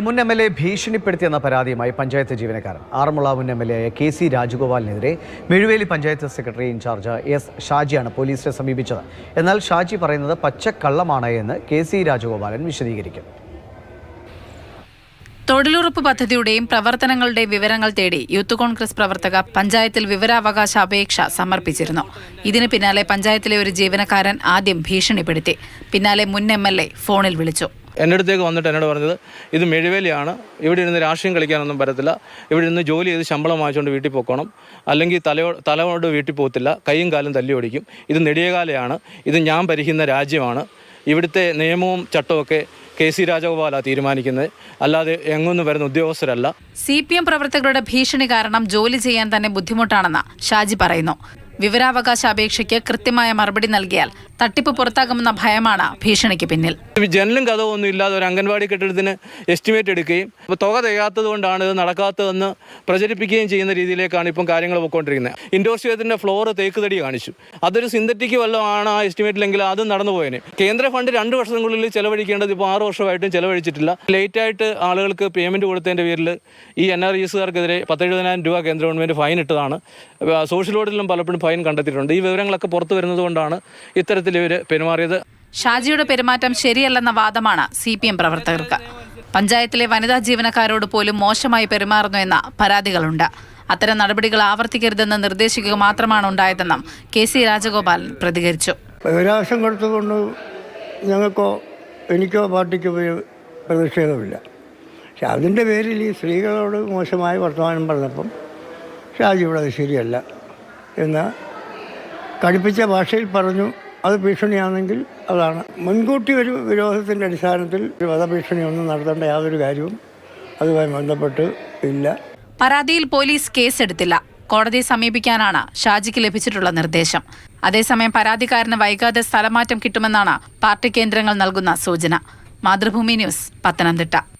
മുൻ M L A ഭീഷണിപ്പെടുത്തിയെന്ന പരാതിയുമായി പഞ്ചായത്ത് ജീവനക്കാരൻ. ആറന്മുള മുൻ M L A K C രാജഗോപാലിനെതിരെ Mezhuveli panchayat secretary incharge S ഷാജിയാണ് പോലീസിനെ സമീപിച്ചത്. എന്നാൽ ഷാജി പറയുന്നത് പച്ചക്കള്ളമാണ് എന്ന് കെ സി രാജഗോപാലൻ വിശദീകരിക്കും. തൊഴിലുറപ്പ് പദ്ധതിയുടെയും പ്രവർത്തനങ്ങളുടെ വിവരങ്ങൾ തേടി യൂത്ത് കോൺഗ്രസ് പ്രവർത്തക പഞ്ചായത്തിൽ വിവരാവകാശ അപേക്ഷ സമർപ്പിച്ചിരുന്നു. ഇതിന് പിന്നാലെ പഞ്ചായത്തിലെ ഒരു ജീവനക്കാരൻ ആദ്യം ഭീഷണിപ്പെടുത്തി. പിന്നാലെ മുൻ എം ഫോണിൽ വിളിച്ചു. എന്റെ അടുത്തേക്ക് വന്നിട്ട് എന്നോട് പറഞ്ഞത് ഇത് മെഴുവേലിയാണ്. ഇവിടെ ഇരുന്ന് രാഷ്ട്രീയം കളിക്കാനൊന്നും പറ്റത്തില്ല. ഇവിടെ ഇരുന്ന് ജോലി ചെയ്ത് ശമ്പളം വാങ്ങിച്ചുകൊണ്ട് വീട്ടിൽ പോക്കണം. അല്ലെങ്കിൽ തലയോ തലയോട് വീട്ടിൽ പോകത്തില്ല. കൈയും കാലും തല്ലി ഓടിക്കും. ഇത് നെടിയകാലയാണ്. ഇത് ഞാൻ ഭരിക്കുന്ന രാജ്യമാണ്. ഇവിടുത്തെ നിയമവും ചട്ടമൊക്കെ കെ സി രാജഗോപാലാണ് തീരുമാനിക്കുന്നത്. അല്ലാതെ എങ്ങൊന്നും വരുന്ന ഉദ്യോഗസ്ഥരല്ല. സി പി എം പ്രവർത്തകരുടെ ഭീഷണി കാരണം ജോലി ചെയ്യാൻ തന്നെ ബുദ്ധിമുട്ടാണെന്ന് ഷാജി പറയുന്നു. വിവരാവകാശ അപേക്ഷയ്ക്ക് കൃത്യമായ മറുപടി നൽകിയാൽ തട്ടിപ്പ് പുറത്താകുമെന്ന ഭയമാണ് ഭീഷണിക്ക് പിന്നിൽ. ജനലും കഥവും ഒന്നും ഇല്ലാതെ ഒരു അംഗൻവാടി കെട്ടിടത്തിന് എസ്റ്റിമേറ്റ് എടുക്കുകയും തുക തികയാത്തത് കൊണ്ടാണ് ഇത് നടക്കാത്തതെന്ന് പ്രചരിപ്പിക്കുകയും ചെയ്യുന്ന രീതിയിലേക്കാണ് ഇപ്പം കാര്യങ്ങൾ പോയിക്കൊണ്ടിരിക്കുന്നത്. ഇൻഡോർ സ്റ്റേഡിയത്തിന്റെ ഫ്ലോർ തേക്ക് തടി കാണിച്ചു. അതൊരു സിന്തറ്റിക് വല്ലതുമാണ് ആ എസ്റ്റിമേറ്റിലെങ്കിൽ അത് നടന്നു പോയേനെ. കേന്ദ്ര ഫണ്ട് രണ്ട് വർഷത്തിനുള്ളിൽ ചെലവഴിക്കേണ്ടത് ഇപ്പോൾ ആറ് വർഷമായിട്ടും ചെലവഴിച്ചിട്ടില്ല. ലേറ്റായിട്ട് ആളുകൾക്ക് പേയ്മെന്റ് കൊടുത്തതിന്റെ പേരിൽ ഈ എൻ ആർ ഇസുകാർക്കെതിരെ പത്തെഴുപതിനായിരം രൂപ കേന്ദ്ര ഗവൺമെന്റ് ഫൈൻ ഇട്ടതാണ്. സോഷ്യൽ ഓഡിറ്റിലും പലപ്പോഴും ഫൈൻ കണ്ടെത്തിയിട്ടുണ്ട്. ഈ വിവരങ്ങളൊക്കെ പുറത്തു വരുന്നത് കൊണ്ടാണ് ഇത്തരത്തിൽ ഇവർ പെരുമാറിയത്? ഷാജിയുടെ പെരുമാറ്റം ശരിയല്ലെന്ന വാദമാണ് സി പി എം പ്രവർത്തകർക്ക്. പഞ്ചായത്തിലെ വനിതാ ജീവനക്കാരോട് പോലും മോശമായി പെരുമാറുന്നു എന്ന പരാതികളുണ്ട്. അത്തരം നടപടികൾ ആവർത്തിക്കരുതെന്ന് നിർദ്ദേശിക്കുക മാത്രമാണ് ഉണ്ടായതെന്നും കെ സി രാജഗോപാലൻ പ്രതികരിച്ചു. വിവരാവകാശം കൊടുത്തുകൊണ്ട് ഞങ്ങൾക്കോ എനിക്കോ പാർട്ടിക്കോ ഒരു പ്രതിഷേധമില്ല. പക്ഷെ അതിന്റെ പേരിൽ ഈ സ്ത്രീകളോട് മോശമായ വർത്തമാനം പറഞ്ഞപ്പം ഷാജി ഇവിടെ അത് ശരിയല്ല എന്ന് കടുപ്പിച്ച ഭാഷയിൽ പറഞ്ഞു അത് ഭീഷണിയാണെങ്കിൽ അതാണ്. മുൻകൂട്ടി ഒരു വിരോധത്തിന്റെ അടിസ്ഥാനത്തിൽ ഒരു വധഭീഷണി ഒന്നും നടത്തേണ്ട യാതൊരു കാര്യവും അതുമായി ബന്ധപ്പെട്ട് ഇല്ല. പരാതിയിൽ പോലീസ് കേസെടുത്തില്ല. കോടതിയെ സമീപിക്കാനാണ് ഷാജിക്ക് ലഭിച്ചിട്ടുള്ള നിർദ്ദേശം. അതേസമയം പരാതിക്കാരന് വൈകാതെ സ്ഥലമാറ്റം കിട്ടുമെന്നാണ് പാർട്ടി കേന്ദ്രങ്ങൾ നൽകുന്ന സൂചന. മാതൃഭൂമി ന്യൂസ് പത്തനംതിട്ട.